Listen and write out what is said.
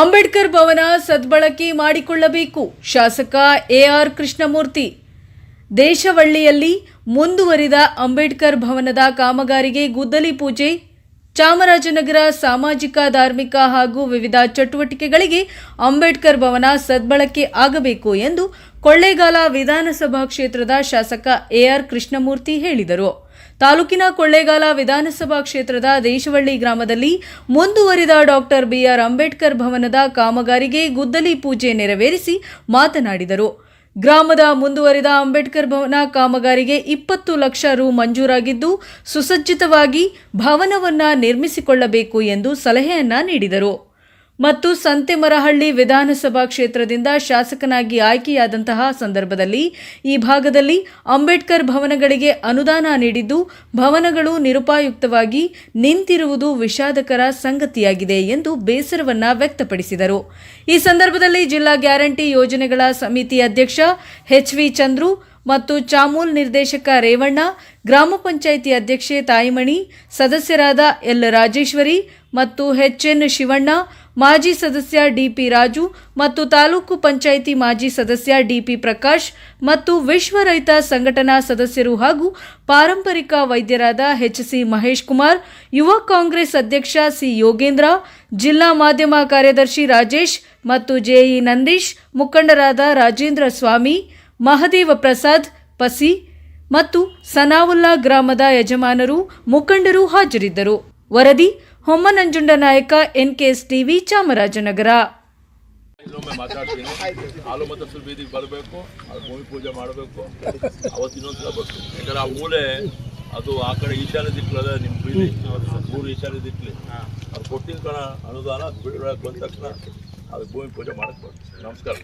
ಅಂಬೇಡ್ಕರ್ ಭವನ ಸದ್ಬಳಕೆ ಮಾಡಿಕೊಳ್ಳಬೇಕು. ಶಾಸಕ ಎಆರ್ ಕೃಷ್ಣಮೂರ್ತಿ. ದೇಶವಳ್ಳಿಯಲ್ಲಿ ಮುಂದುವರಿದ ಅಂಬೇಡ್ಕರ್ ಭವನದ ಕಾಮಗಾರಿಗೆ ಗುದ್ದಲಿ ಪೂಜೆ ಚಾಮರಾಜನಗರ ಸಾಮಾಜಿಕ, ಧಾರ್ಮಿಕ ಹಾಗೂ ವಿವಿಧ ಚಟುವಟಿಕೆಗಳಿಗೆ ಅಂಬೇಡ್ಕರ್ ಭವನ ಸದ್ಬಳಕೆ ಆಗಬೇಕು ಎಂದು ಕೊಳ್ಳೇಗಾಲ ವಿಧಾನಸಭಾ ಕ್ಷೇತ್ರದ ಶಾಸಕ ಎಆರ್ ಕೃಷ್ಣಮೂರ್ತಿ ಹೇಳಿದರು. ತಾಲೂಕಿನ ಕೊಳ್ಳೇಗಾಲ ವಿಧಾನಸಭಾ ಕ್ಷೇತ್ರದ ದೇಶವಳ್ಳಿ ಗ್ರಾಮದಲ್ಲಿ ಮುಂದುವರಿದ ಡಾಕ್ಟರ್ ಬಿಆರ್ ಅಂಬೇಡ್ಕರ್ ಭವನದ ಕಾಮಗಾರಿಗೆ ಗುದ್ದಲಿ ಪೂಜೆ ನೆರವೇರಿಸಿ ಮಾತನಾಡಿದರು. ಗ್ರಾಮದ ಮುಂದುವರಿದ ಅಂಬೇಡ್ಕರ್ ಭವನ ಕಾಮಗಾರಿಗೆ ಇಪ್ಪತ್ತು ಲಕ್ಷ ರು ಮಂಜೂರಾಗಿದ್ದು, ಸುಸಜ್ಜಿತವಾಗಿ ಭವನವನ್ನ ನಿರ್ಮಿಸಿಕೊಳ್ಳಬೇಕು ಎಂದು ಸಲಹೆಯನ್ನ ನೀಡಿದರು. ಮತ್ತು ಸಂತೆಮರಹಳ್ಳಿ ವಿಧಾನಸಭಾ ಕ್ಷೇತ್ರದಿಂದ ಶಾಸಕನಾಗಿ ಆಯ್ಕೆಯಾದಂತಹ ಸಂದರ್ಭದಲ್ಲಿ ಈ ಭಾಗದಲ್ಲಿ ಅಂಬೇಡ್ಕರ್ ಭವನಗಳಿಗೆ ಅನುದಾನ ನೀಡಿದ್ದು, ಭವನಗಳು ನಿರುಪಾಯುಕ್ತವಾಗಿ ನಿಂತಿರುವುದು ವಿಷಾದಕರ ಸಂಗತಿಯಾಗಿದೆ ಎಂದು ಬೇಸರವನ್ನ ವ್ಯಕ್ತಪಡಿಸಿದರು. ಈ ಸಂದರ್ಭದಲ್ಲಿ ಜಿಲ್ಲಾ ಗ್ಯಾರಂಟಿ ಯೋಜನೆಗಳ ಸಮಿತಿ ಅಧ್ಯಕ್ಷ ಎಚ್ ವಿ ಚಂದ್ರು ಮತ್ತು ಚಾಮೂಲ್ ನಿರ್ದೇಶಕ ರೇವಣ್ಣ, ಗ್ರಾಮ ಪಂಚಾಯಿತಿ ಅಧ್ಯಕ್ಷೆ ತಾಯಿಮಣಿ, ಸದಸ್ಯರಾದ ಎಲ್ ರಾಜೇಶ್ವರಿ ಮತ್ತು ಎಚ್ಎನ್ ಶಿವಣ್ಣ ಮಾಜಿ ಸದಸ್ಯ ಡಿಪಿ ರಾಜು ಮತ್ತು ತಾಲೂಕು ಪಂಚಾಯಿತಿ ಮಾಜಿ ಸದಸ್ಯ ಡಿಪಿ ಪ್ರಕಾಶ್ ಮತ್ತು ವಿಶ್ವ ರೈತ ಸಂಘಟನಾ ಸದಸ್ಯರು ಹಾಗೂ ಪಾರಂಪರಿಕ ವೈದ್ಯರಾದ ಎಚ್ ಸಿ ಮಹೇಶ್ ಕುಮಾರ್, ಯುವ ಕಾಂಗ್ರೆಸ್ ಅಧ್ಯಕ್ಷ ಸಿ ಯೋಗೇಂದ್ರ, ಜಿಲ್ಲಾ ಮಾಧ್ಯಮ ಕಾರ್ಯದರ್ಶಿ ರಾಜೇಶ್ ಮತ್ತು ಜೆಇ ನಂದೀಶ್, ಮುಖಂಡರಾದ ರಾಜೇಂದ್ರ ಸ್ವಾಮಿ, ಮಹದೇವ ಪ್ರಸಾದ್, ಪಸಿ ಮತ್ತು ಸನಾವುಲ್ಲಾ ಗ್ರಾಮದ ಯಜಮಾನರು, ಮುಖಂಡರು ಹಾಜರಿದ್ದರು. ವರದಿ ಹೊಮ್ಮನಂಜುಂಡ ನಾಯಕ ಎನ್ಕೆಎಸ್ ಟಿವಿ ಚಾಮರಾಜನಗರ ಹಾಲು ಮತ್ತು ಹಸಿರು ಬೀದಿಗೆ ಬರಬೇಕು ಅದು ಭೂಮಿ ಪೂಜೆ ಮಾಡಬೇಕು. ಅವತ್ತು ಇನ್ನೊಂದ್ಸಲ ಬರ್ತೀನಿ. ಯಾಕಂದ್ರೆ ಆ ಮೂಲೆ ಅದು ಆ ಕಡೆ ಈಶಾನ್ಯ ದಿಕ್ಕಲ್ಲ ನಿಮ್ಮ ಬೀದಿ. ಮೂರು ಈಶಾನ್ಯ ದಿಕ್ಕಲಿ. ಅದು ಕೊಟ್ಟಿನ ಕಣ ಅನುದಾನ ಅದು ಬಿಡುಗಡೆ ಬಂದ ತಕ್ಷಣ ಅದು ಭೂಮಿ ಪೂಜೆ ಮಾಡಕ್ಕೆ ಬರ್ತೀವಿ ನಮಸ್ಕಾರ.